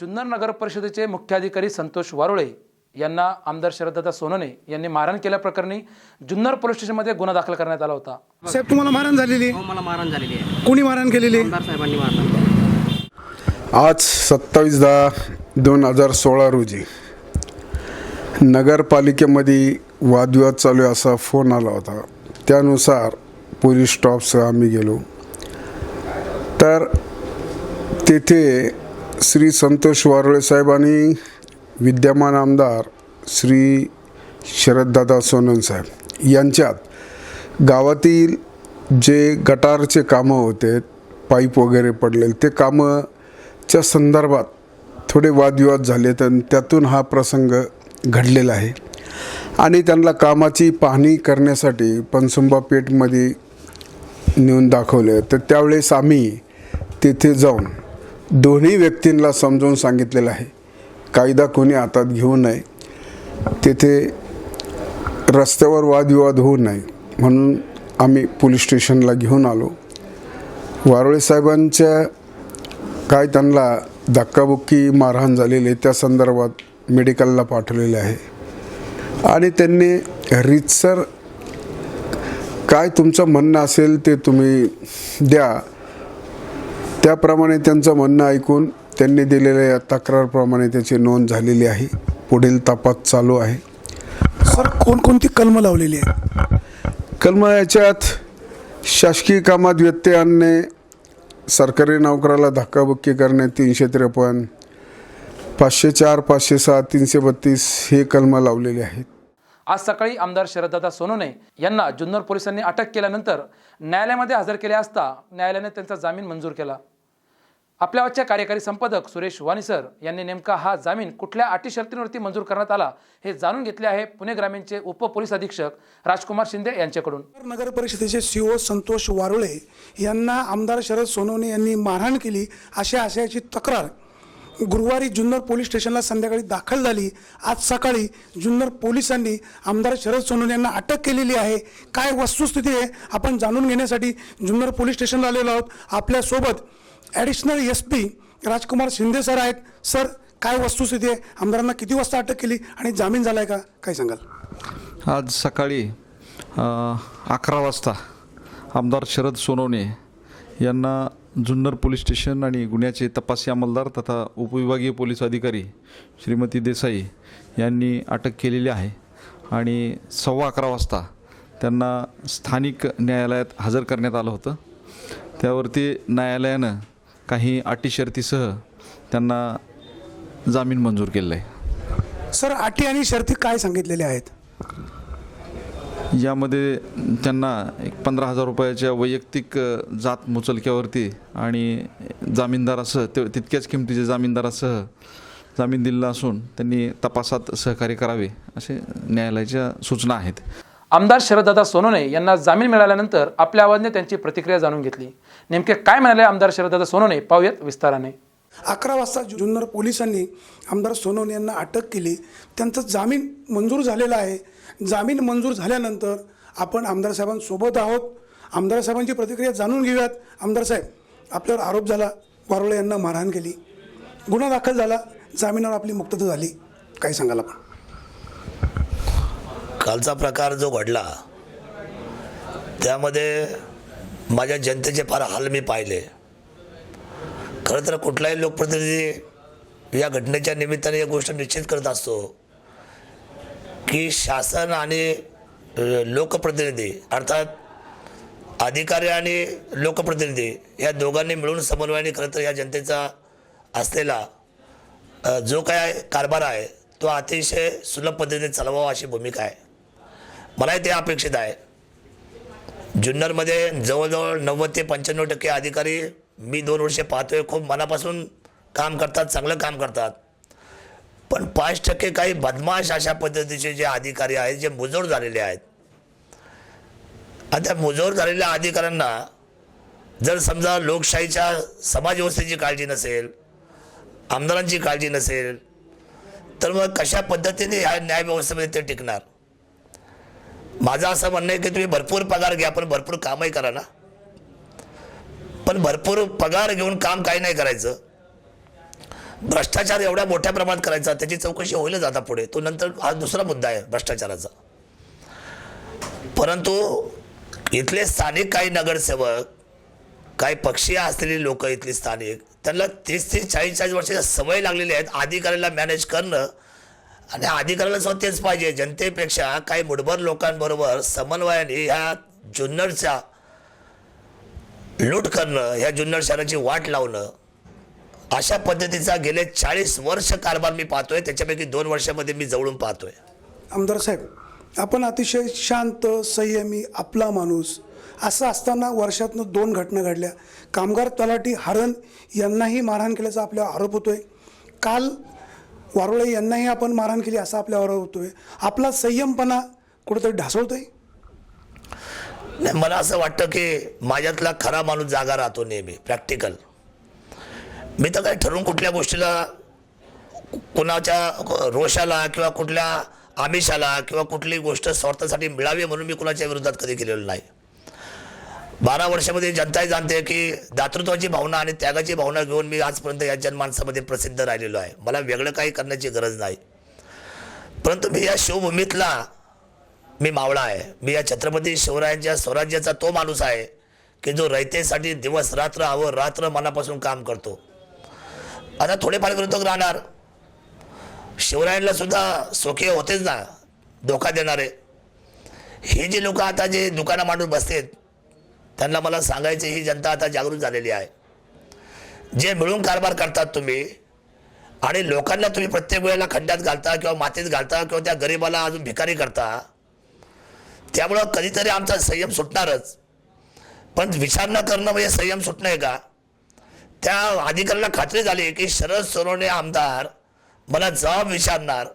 जुन्नर नगर परिषदेचे मुख्याधिकारी संतोष वारुळे यांना आमदार शरददादा सोनवणे यांनी मारहाण केल्याप्रकरणी जुन्नर पोलीस स्टेशनमध्ये गुन्हा दाखल करण्यात आला होता. साहेब तुम्हाला मारहाण झालेली? हो मला मारहाण झालेली आहे. कोणी मारहाण केलेली? आमदार साहेबांनी मारहाण आज सत्तावीस दहा दोन हजार सोळा रोजी नगरपालिकेमध्ये वादविवाद चालू आहे असा फोन आला होता. त्यानुसार पोलीस स्टॉपसह आम्ही गेलो. तर तेथे श्री संतोष वारळे साहेब आणि विद्यमान आमदार श्री शरददादा सोनन साहेब. यांच्यात गावातील जे गटारचे कामं होते पाईप वगैरे पडलेले ते कामंच्या संदर्भात थोडे वादविवाद झालेत आणि त्यातून हा प्रसंग घडलेला आहे. आणि त्यांना कामाची पाहणी करण्यासाठी पनसुंबा पेठमध्ये नेऊन दाखवले. तर त्यावेळेस आम्ही तेथे जाऊन दोन्ही व्यक्तींना समजावून सांगितलेलं आहे. कायदा कोणी हातात घेऊ नये. तेथे रस्त्यावर वादविवाद होऊ नये म्हणून आम्ही पोलीस स्टेशनला घेऊन आलो. वारोळे साहेबांच्या काय त्यांना धक्काबुक्की मारहाण झालेली आहे त्या संदर्भात मेडिकलला पाठवलेले आहे. आणि त्यांनी रीतसर काय तुमचं म्हणणं असेल ते तुम्ही द्या. त्याप्रमाणे त्यांचं म्हणणं ऐकून त्यांनी दिलेल्या तक्रारप्रमाणे त्याची नोंद झालेली आहे. पुढील तपास चालू आहे. सर कोणकोणती कलमं लावलेली आहे कलम याच्यात शासकीय कामात व्यत्यय आणणे सरकारी नोकराला धक्काबुक्की करणे तीनशे त्रेपन्न पाचशे चार पाचशे सहा तीनशे बत्तीस हे कलमं लावलेली आहेत. आज सकाळी आमदार शरददादा सोनवणे यांना जुन्नर पोलिसांनी अटक केल्यानंतर न्यायालयामध्ये हजर केले असता न्यायालयाने त्यांचा जामीन मंजूर केला. आपल्या आजच्या कार्यकारी संपादक सुरेश वानिसर यांनी नेमका हा जामीन कुठल्या अटी शर्तींवरती मंजूर करण्यात आला हे जाणून घेतले आहे पुणे ग्रामीणचे उपपोलीस अधीक्षक राजकुमार शिंदे यांच्याकडून. नगर परिषदेचे सीओ संतोष वारुळे यांना आमदार शरद सोनवणे यांनी मारहाण केली अशा आशयाची तक्रार. गुरुवारी जुन्नर पोलीस स्टेशनला संध्याकाळी दाखल झाली. आज सकाळी जुन्नर पोलिसांनी आमदार शरद सोनवणे यांना अटक केलेली आहे. काय वस्तुस्थिती आहे आपण जाणून घेण्यासाठी जुन्नर पोलीस स्टेशनला आलेलो आहोत. आपल्यासोबत additional S P Rajkumar Shinde sir आहेत. सर काय वस्तुस्थिती आहे? आमदारांना किती वाजता अटक केली आणि जामीन झाला आहे का? काय सांगाल? आज सकाळी अकरा वाजता आमदार शरद सोनवणे यांना जुन्नर पोलीस स्टेशन आणि गुन्ह्याचे तपासी अंमलदार तथा उपविभागीय पोलीस अधिकारी श्रीमती देसाई यांनी अटक केलेली आहे आणि सव्वा अकरा वाजता त्यांना स्थानिक न्यायालयात हजर करण्यात आलं होतं. त्यावरती न्यायालयानं काही अटी शर्तीसह त्यांना जामीन मंजूर केलेला आहे सर अटी आणि शर्ती काय सांगितलेल्या आहेत? यामध्ये त्यांना एक पंधरा हजार रुपयाच्या वैयक्तिक जात मुचलक्यावरती आणि जामीनदारासह ते तितक्याच किमतीचे जामीनदारासह जामीन दिलेला असून त्यांनी तपासात सहकार्य करावे असे न्यायालयाच्या सूचना आहेत. आमदार शरददादा सोनवणे यांना जामीन मिळाल्यानंतर आपल्या आवाजने त्यांची प्रतिक्रिया जाणून घेतली. नेमके काय म्हणाले आमदार शरददादा सोनवणे पाहूयात विस्ताराने. अकरा वाजता जुन्नर पोलिसांनी आमदार सोनवणे यांना अटक केली. त्यांचं जामीन मंजूर झालेला आहे. जामीन मंजूर झाल्यानंतर आपण आमदार साहेबांसोबत आहोत. आमदार साहेबांची प्रतिक्रिया जाणून घेऊयात. आमदार साहेब आपल्यावर आरोप झाला. वारोळे यांना मारहाण केली. गुन्हा दाखल झाला. जामिनावर आपली मुक्तता झाली. काय सांगाल आपण? कालचा प्रकार जो घडला त्यामध्ये माझ्या जनतेचे फार हाल मी पाहिले. खरं तर कुठलाही लोकप्रतिनिधी या घटनेच्या निमित्ताने एक गोष्ट निश्चित करत असतो की शासन आणि लोकप्रतिनिधी अर्थात अधिकारी आणि लोकप्रतिनिधी या दोघांनी मिळून समन्वयाने खरं तर या जनतेचा असलेला जो काय कारभार आहे तो अतिशय सुलभ पद्धतीने चालवावा अशी भूमिका आहे. मलाही ते अपेक्षित आहे. जुन्नरमध्ये जवळजवळ नव्वद ते पंच्याण्णव टक्के अधिकारी मी दोन वर्षे पाहतोय. खूप मनापासून काम करतात चांगलं काम करतात. पण पाच टक्के काही बदमाश अशा पद्धतीचे जे अधिकारी आहेत जे मुजोर झालेले आहेत. आणि त्या मुजोर झालेल्या अधिकाऱ्यांना जर समजा लोकशाहीच्या समाजव्यवस्थेची काळजी नसेल आमदारांची काळजी नसेल तर मग कशा पद्धतीने ह्या न्यायव्यवस्थेमध्ये ते टिकणार? माझं असं म्हणणं आहे की तुम्ही भरपूर पगार घ्या पण भरपूर कामही करा ना. पण भरपूर पगार घेऊन काम काही नाही करायचं. भ्रष्टाचार एवढ्या मोठ्या प्रमाणात करायचा त्याची चौकशी होईलच आता पुढे. तो नंतर हा दुसरा मुद्दा आहे भ्रष्टाचाराचा. परंतु इथले स्थानिक काही नगरसेवक काही पक्षीय असलेली लोक इथली स्थानिक त्यांना तीस तीस चाळीस चाळीस वर्षाच्या सवय लागलेली आहेत. अधिकाऱ्याला मॅनेज करणं आणि अधिकाऱ्याला सुद्धा तेच पाहिजे. जनतेपेक्षा काही मुठभर लोकांबरोबर समन्वयाने ह्या जुन्नरचा लूट करणं ह्या जुन्नर शहराची वाट लावणं अशा पद्धतीचा गेले चाळीस वर्ष कारभार मी पाहतोय. त्याच्यापैकी दोन वर्षामध्ये मी जवळून पाहतोय. आमदार साहेब आपण अतिशय शांत संयमी आपला माणूस असं असताना वर्षातनं दोन घटना घडल्या. कामगार तलाठी हरण यांनाही मारहाण केल्याचा आपल्यावर आरोप होतोय. काल वारुळे यांनाही आपण मारहाण केली असा आपल्यावर होतो होतोय. आपला संयमपणा कुठेतरी ढासळतोय? नाही मला असं वाटतं की माझ्यातला खरा माणूस जागा राहतो नेहमी प्रॅक्टिकल मी तर काही ठरवून कुठल्या गोष्टीला कुणाच्या रोषाला किंवा कुठल्या आमिषाला किंवा कुठली गोष्ट स्वार्थासाठी मिळावी म्हणून मी कुणाच्या विरोधात कधी केलेलं नाही. बारा वर्षामध्ये जनताही जाणते की दातृत्वाची भावना आणि त्यागाची भावना घेऊन मी आजपर्यंत या जनमानसामध्ये प्रसिद्ध राहिलेलो आहे. मला वेगळं काही करण्याची गरज नाही. परंतु मी या शिवभूमीतला मी मावळा आहे. मी या छत्रपती शिवरायांच्या स्वराज्याचा तो माणूस आहे की जो रयतेसाठी दिवस रात्र हवं रात्र मनापासून काम करतो. आता थोडेफार विरोधक राहणार. शिवरायांना सुद्धा सोखे होतेच ना धोका देणारे. हे जे लोक आता जे दुकानं मांडून बसतात त्यांना मला सांगायचे ही जनता आता जागृत झालेली आहे. जे मिळून कारभार करतात तुम्ही आणि लोकांना तुम्ही प्रत्येक वेळेला खड्ड्यात घालता किंवा मातीत घालता किंवा त्या गरिबाला अजून भिकारी करता त्यामुळं कधीतरी आमचा संयम सुटणारच. पण विचार न करणं म्हणजे संयम सुटणं आहे का? त्या अधिकाऱ्याला खात्री झाली की शरद सोनवणे आमदार मला जबाब विचारणार.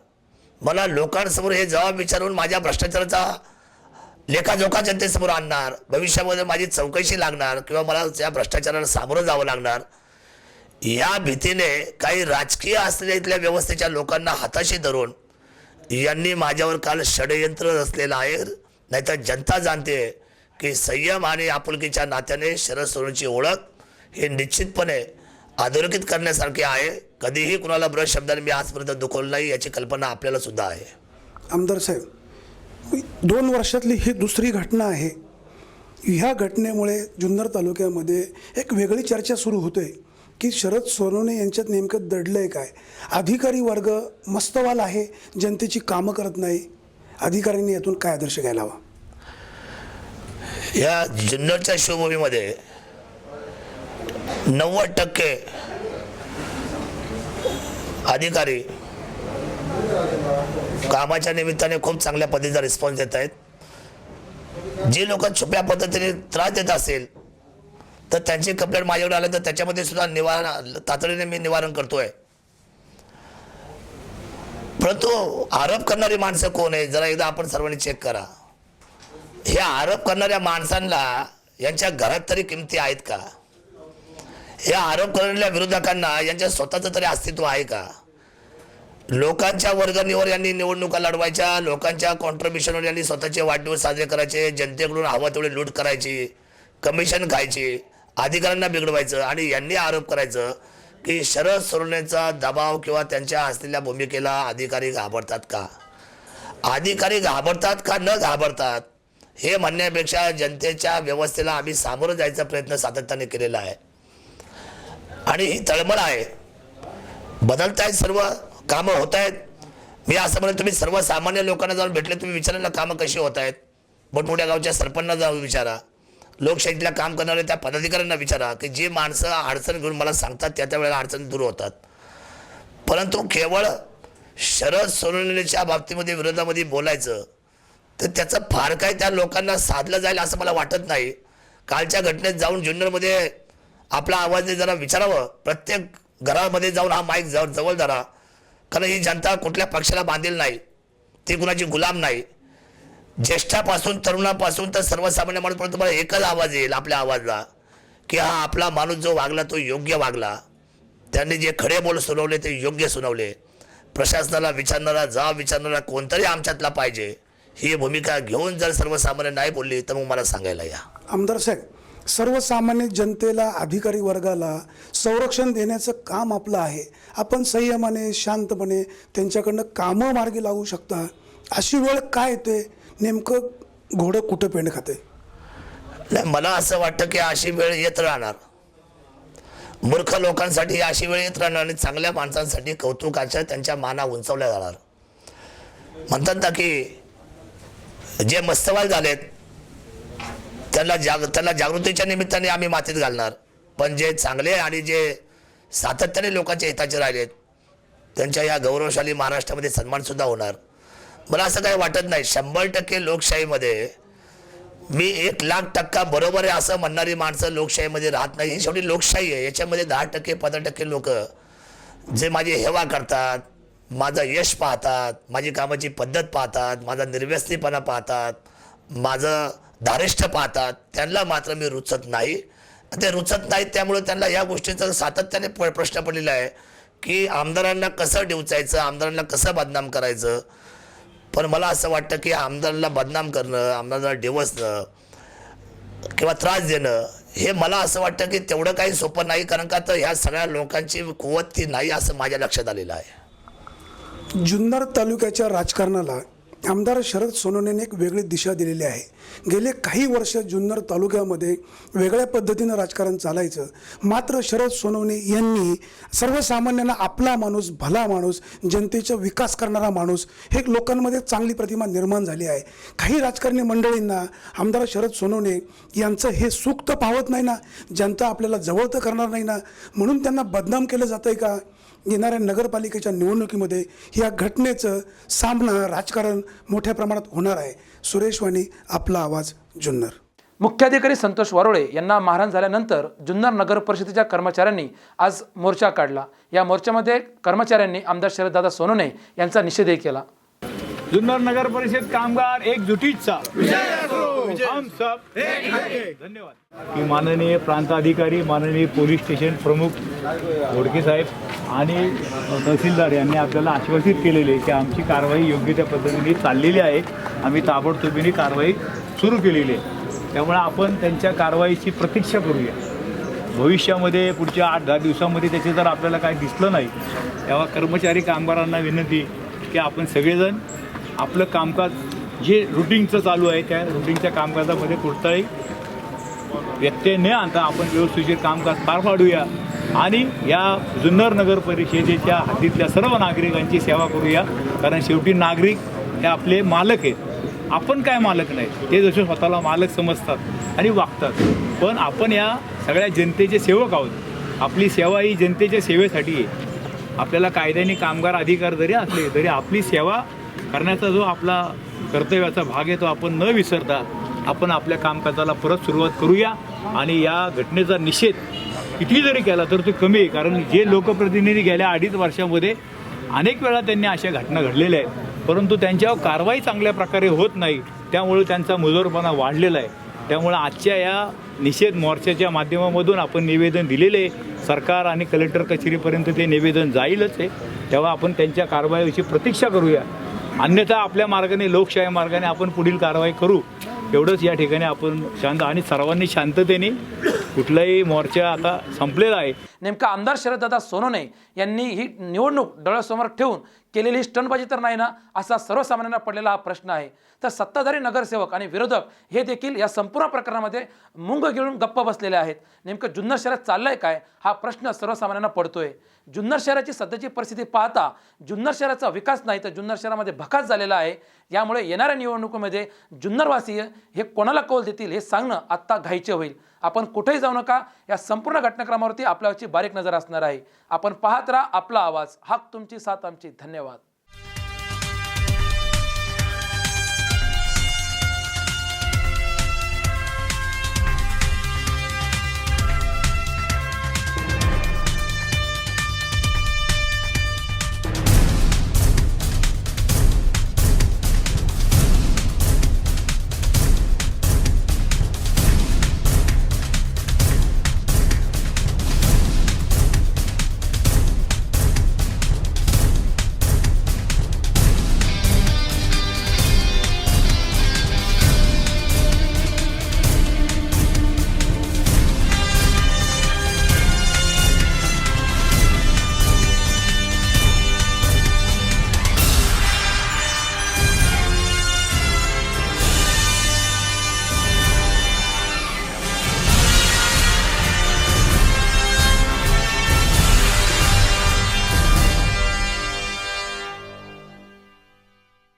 मला लोकांसमोर हे जबाब विचारून माझ्या भ्रष्टाचाराचा लेखाजोखा जनतेसमोर आणणार भविष्यामध्ये माझी चौकशी लागणार किंवा मला त्या भ्रष्टाचाराला सामोरं जावं लागणार या भीतीने काही राजकीय असलेल्या इथल्या व्यवस्थेच्या लोकांना हाताशी धरून यांनी माझ्यावर काल षडयंत्र रचलेलं आहे. नाहीतर जनता जाणते की संयम आणि आपुलकीच्या नात्याने शरद सोनची ओळख हे निश्चितपणे अधोरेखित करण्यासारखे आहे. कधीही कुणाला ब्रश शब्दाने मी आजपर्यंत दुखवलं नाही याची कल्पना आपल्याला सुद्धा आहे. आमदार साहेब दोन वर्षातली ही दुसरी घटना आहे. ह्या घटनेमुळे जुन्नर तालुक्यामध्ये एक वेगळी चर्चा सुरू होते की शरद सोनवणे यांच्यात नेमकं दडलं आहे काय? अधिकारी वर्ग मस्तवाल आहे जनतेची कामं करत नाही. अधिकाऱ्यांनी यातून काय आदर्श घ्यायला हवा? या जुन्नरच्या शिवभूमीमध्ये नव्वद टक्के अधिकारी कामाच्या निमित्ताने खूप चांगल्या पद्धतीचा रिस्पॉन्स देत आहेत. जे लोक छुप्या पद्धतीने त्रास देत असेल तर त्यांची कंप्लेंट माझ्याकडे आले तर त्याच्यामध्ये सुद्धा निवारण तातडीने मी निवारण करतोय. परंतु आरोप करणारी माणसं कोण आहे जरा एकदा आपण सर्वांनी चेक करा. हे आरोप करणाऱ्या माणसांना यांच्या घरात तरी किमती आहेत का? हे आरोप करणाऱ्या विरोधकांना यांच्या स्वतःचं तरी अस्तित्व आहे का? लोकांच्या वर्गणीवर यांनी निवडणुका लढवायच्या लोकांच्या कॉन्ट्रीब्युशनवर यांनी स्वतःचे वाढदिवस साजरे करायचे जनतेकडून हवा तेवढी लूट करायची कमिशन खायची अधिकाऱ्यांना बिघडवायचं आणि यांनी आरोप करायचं की शरद सोडण्याचा दबाव किंवा त्यांच्या असलेल्या भूमिकेला अधिकारी घाबरतात का? अधिकारी घाबरतात का न घाबरतात? हे म्हणण्यापेक्षा जनतेच्या व्यवस्थेला आम्ही सामोरं जायचा प्रयत्न सातत्याने केलेला आहे. आणि ही तळमळ आहे. बदलत आहेत सर्व. कामं होत आहेत. मी असं म्हणेन तुम्ही सर्वसामान्य लोकांना जाऊन भेटले तुम्ही विचारा ना कामं कशी होत आहेत. मोठमोठ्या गावच्या सरपंचना जाऊन विचारा. लोकशाहीतल्या काम करणाऱ्या त्या पदाधिकाऱ्यांना विचारा की जे माणसं अडचण घेऊन मला सांगतात त्या त्या वेळेला अडचणी दूर होतात. परंतु केवळ शरद सोनवणेच्या बाबतीमध्ये विरोधामध्ये बोलायचं तर त्याचं फार काय त्या लोकांना साधलं जाईल असं मला वाटत नाही. कालच्या घटनेत जाऊन जुन्नरमध्ये आपला आवाज जरा विचारावं. प्रत्येक घरामध्ये जाऊन हा माईक जवळ जवळ धरा. कारण ही जनता कुठल्या पक्षाला बांधील नाही. ती कुणाची गुलाम नाही. ज्येष्ठापासून तरुणापासून तर सर्वसामान्य माणूसपर्यंत तुम्हाला एकच आवाज येईल आपल्या आवाजला की हा आपला माणूस जो वागला तो योग्य वागला. त्यांनी जे खडे बोल सुनावले ते योग्य सुनावले. प्रशासनाला विचारणारा जाब विचारणारा कोणतरी आमच्यातला पाहिजे. ही भूमिका घेऊन जर सर्वसामान्य नाही बोलली तर मग मला सांगायला या. आमदार साहेब सर्वसामान्य जनतेला अधिकारी वर्गाला संरक्षण देण्याचं काम आपलं आहे. आपण संयमाने शांतपणे त्यांच्याकडनं कामं मार्गी लागू शकता. अशी वेळ काय येते? नेमकं घोडं कुठं पेंड खाते? नाही मला असं वाटतं की अशी वेळ येत राहणार. मूर्ख लोकांसाठी अशी वेळ येत राहणार आणि चांगल्या माणसांसाठी कौतुकाच्या त्यांच्या माना उंचवल्या जाणार. म्हणतात ना की जे मस्तवाल झालेत त्यांना जाग त्यांना जागृतीच्या निमित्ताने आम्ही मातीत घालणार. पण जे चांगले आणि जे सातत्याने लोकांच्या हिताचे राहिलेत त्यांच्या या गौरवशाली महाराष्ट्रामध्ये सन्मानसुद्धा होणार. मला असं काही वाटत नाही. शंभर टक्के लोकशाहीमध्ये मी एक लाख टक्का बरोबर आहे असं म्हणणारी माणसं लोकशाहीमध्ये राहत नाही. ही शेवटी लोकशाही आहे. याच्यामध्ये दहा टक्के पंधरा टक्के लोक जे माझी हेवा करतात माझं यश पाहतात माझी कामाची पद्धत पाहतात माझा निर्व्यस्तीपणा पाहतात माझं धारिष्ठ पाहतात. त्यांना मात्र मी रुचत नाही. ते रुचत नाहीत त्यामुळे त्यांना या गोष्टीचा सातत्याने प- प्रश्न पडलेला आहे की आमदारांना कसं डिवचायचं आमदारांना कसं बदनाम करायचं? पण मला असं वाटतं की आमदारांना बदनाम करणं आमदारांना डिवसणं किंवा त्रास देणं हे मला असं वाटतं की तेवढं काही सोपं नाही कारण का तर ह्या सगळ्या लोकांची कुवत ती नाही असं माझ्या लक्षात आलेलं आहे. जुन्नर तालुक्याच्या राजकारणाला आमदार शरद सोनवणेने एक वेगळी दिशा दिलेली आहे. गेले काही वर्ष जुन्नर तालुक्यामध्ये वेगळ्या पद्धतीनं राजकारण चालायचं. मात्र शरद सोनवणे यांनी सर्वसामान्यांना आपला माणूस भला माणूस जनतेचा विकास करणारा माणूस हे एक लोकांमध्ये चांगली प्रतिमा निर्माण झाली आहे. काही राजकारणी मंडळींना आमदार शरद सोनवणे यांचं हे सुख तर पावत नाही ना? जनता आपल्याला जवळ तर करणार नाही ना? म्हणून त्यांना बदनाम केलं जातं आहे का? येणाऱ्या नगरपालिकेच्या निवडणुकीमध्ये या घटनेचं सामना राजकारण मोठ्या प्रमाणात होणार आहे. सुरेश वाणी आपला आवाज जुन्नर. मुख्याधिकारी संतोष वारोळे यांना मारहाण झाल्यानंतर जुन्नर नगर परिषदेच्या कर्मचाऱ्यांनी आज मोर्चा काढला. या मोर्चामध्ये कर्मचाऱ्यांनी आमदार शरददादा सोनवणे यांचा निषेधही केला. जुन्नर नगर परिषद कामगार एकजुटीचा. धन्यवाद. की माननीय प्रांत अधिकारी माननीय पोलीस स्टेशन प्रमुख घोडके साहेब आणि तहसीलदार यांनी आपल्याला आश्वासित केलेले की आमची कारवाई योग्य त्या पद्धतीने चाललेली आहे. आम्ही ताबडतोबीने कारवाई सुरू केलेली आहे. त्यामुळे आपण त्यांच्या कारवाईची प्रतीक्षा करूया. भविष्यामध्ये पुढच्या आठ दहा दिवसामध्ये त्याचे जर आपल्याला काय दिसलं नाही तेव्हा कर्मचारी कामगारांना विनंती की आपण सगळेजण आपलं कामकाज जे रुटीनचं चालू आहे त्या रुटीनच्या कामकाजामध्ये कुठताही व्यत्यय न आणता आपण व्यवस्थिशीर कामकाज पार पाडूया. आणि या जुन्नर नगर परिषदेच्या हद्दीतल्या सर्व नागरिकांची सेवा करूया. कारण शेवटी नागरिक हे आपले मालक आहेत. आपण काय मालक नाही? ते जसे स्वतःला मालक समजतात आणि वागतात. पण आपण या सगळ्या जनतेचे सेवक आहोत. आपली सेवा ही जनतेच्या सेवेसाठी आहे. आपल्याला कायद्याने कामगार अधिकार जरी असले तरी आपली सेवा करण्याचा जो आपला कर्तव्याचा भाग आहे तो आपण न विसरता आपण आपल्या कामकाजाला परत सुरुवात करूया. आणि या घटनेचा निषेध किती जरी केला तर तो कमी आहे. कारण जे लोकप्रतिनिधी गेल्या अडीच वर्षामध्ये अनेक वेळा त्यांनी अशा घटना घडलेल्या आहेत. परंतु त्यांच्यावर कारवाई चांगल्या प्रकारे होत नाही. त्यामुळे त्यांचा मुजोरपणा वाढलेला आहे. त्यामुळे आजच्या या निषेध मोर्चाच्या माध्यमामधून आपण निवेदन दिलेले आहे. सरकार आणि कलेक्टर कचेरीपर्यंत ते निवेदन जाईलच आहे. तेव्हा आपण त्यांच्या कारवाईची प्रतीक्षा करूया. अन्यथा आपल्या मार्गाने लोकशाही मार्गाने आपण पुढील कारवाई करू. एवढंच या ठिकाणी आपण शांत आणि सर्वांनी शांततेने कुठलाही मोर्चा आता संपलेला आहे. नेमका आमदार शरददादा सोनोने यांनी ही निवडणूक डोळ्यासमोर ठेवून केलेली स्टनबाजी तर नाही ना असा सर्वसामान्यांना पडलेला हा प्रश्न आहे. तर सत्ताधारी नगरसेवक आणि विरोधक हे देखील या संपूर्ण प्रकरणामध्ये मुंग गिळून गप्प बसलेले आहेत. नेमकं जुन्नर शहरात चाललंय काय? हा प्रश्न सर्वसामान्यांना पडतोय. जुन्नर शहराची सध्याची परिस्थिती पाहता जुन्नर शहराचा विकास नाही तर जुन्नर शहरामध्ये भकास झालेला आहे. यामुळे येणाऱ्या निवडणुकीमध्ये जुन्नरवासीय हे कोणाला कौल देतील हे सांगणं आत्ता घाईचे होईल. आपण कुठेही जाऊ नका या संपूर्ण घटनाक्रमावरती आपल्यावरची बारीक नजर असणार आहे. आपण पाहत राहा आपला आवाज. हाक तुमची साथ आमची. धन्यवाद.